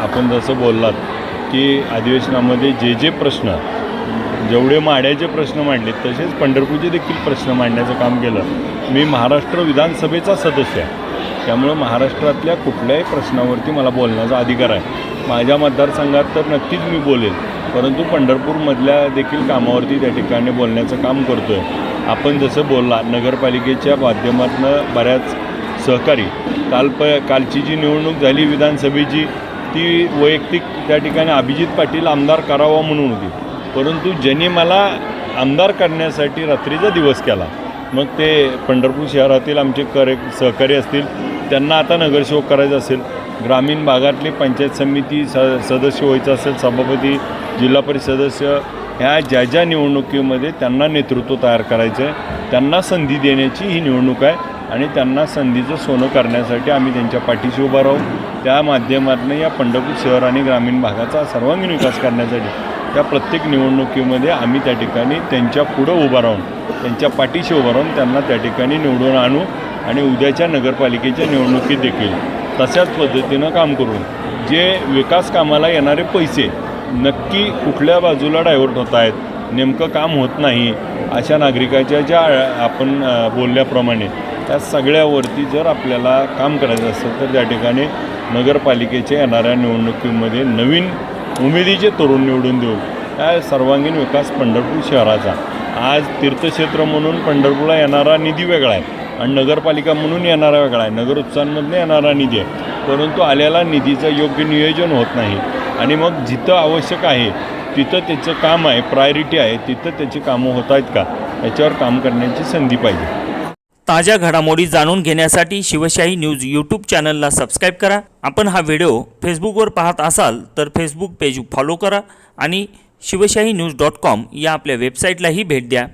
आपण जसं बोललात की अधिवेशनामध्ये जे जे प्रश्न जेवढे माड्याचे प्रश्न मांडले तसेच पंढरपूरचे देखील प्रश्न मांडण्याचं काम केलं. मी महाराष्ट्र विधानसभेचा सदस्य आहे. त्यामुळं महाराष्ट्रातल्या कुठल्याही प्रश्नावरती मला बोलण्याचा अधिकार आहे. माझ्या मतदारसंघात तर नक्कीच मी बोलेल परंतु पंढरपूरमधल्या देखील कामावरती त्या ठिकाणी बोलण्याचं काम करतो आहे आपण जसं बोलला नगरपालिकेच्या माध्यमातून बऱ्याच सहकारी काल प कालची जी निवडणूक झाली विधानसभेची ती वैयक्तिक त्या ठिकाणी अभिजित पाटील आमदार करावा म्हणून होती. परंतु ज्यांनी मला आमदार करण्यासाठी रात्रीचा दिवस केला मग ते पंढरपूर शहरातील आमचे करे सहकारी असतील त्यांना आता नगरसेवक करायचं असेल ग्रामीण भागातली पंचायत समिती स सदस्य व्हायचं असेल सभापती जिल्हा परिषद सदस्य ह्या ज्या ज्या निवडणुकीमध्ये त्यांना नेतृत्व तयार करायचं आहे त्यांना संधी देण्याची ही निवडणूक आहे आणि त्यांना संधीचं सोनं करण्यासाठी आम्ही त्यांच्या पाठीशी उभा राहू. त्या माध्यमातून या पंढरपूर शहर आणि ग्रामीण भागाचा सर्वांगीण विकास करण्यासाठी त्या प्रत्येक निवडणुकीमध्ये आम्ही त्या ठिकाणी त्यांच्या पुढं उभं राहून त्यांच्या पाठीशी उभं राहून त्यांना त्या ठिकाणी निवडून आणू आणि उद्याच्या नगरपालिकेच्या निवडणुकीत देखील तशाच पद्धतीनं काम करून जे विकास कामाला येणारे पैसे नक्की कुठल्या बाजूला डायव्हर्ट होत आहेत नेमकं काम होत नाही अशा नागरिकाच्या ज्या आपण बोलल्याप्रमाणे त्या सगळ्यावरती जर आपल्याला काम करायचं असेल तर त्या ठिकाणी नगरपालिकेच्या येणाऱ्या निवडणुकीमध्ये नवीन उमेदीचे तरुण निवडून देऊ. त्या सर्वांगीण विकास पंढरपूर शहराचा. आज तीर्थक्षेत्र म्हणून पंढरपूरला येणारा निधी वेगळा आहे आणि नगरपालिका म्हणून येणारा वेगळा आहे. नगर उत्सवांमधून येणारा निधी आहे. परंतु आलेला निधीचं योग्य नियोजन होत नाही. आणि मग जिथं आवश्यक आहे तिथं त्याचं काम आहे प्रायोरिटी आहे तिथं त्याची कामं होत आहेत का? याच्यावर काम करण्याची संधी पाहिजे. ताज्या घडामोडी जाणून घेण्यासाठी शिवशाही न्यूज यूट्यूब चॅनलला सबस्क्राईब करा. आपण हा व्हिडिओ फेसबुकवर पाहत असाल तर फेसबुक पेज फॉलो करा आणि शिवशाही न्यूज डॉट कॉम या आपल्या वेबसाईटलाही भेट द्या.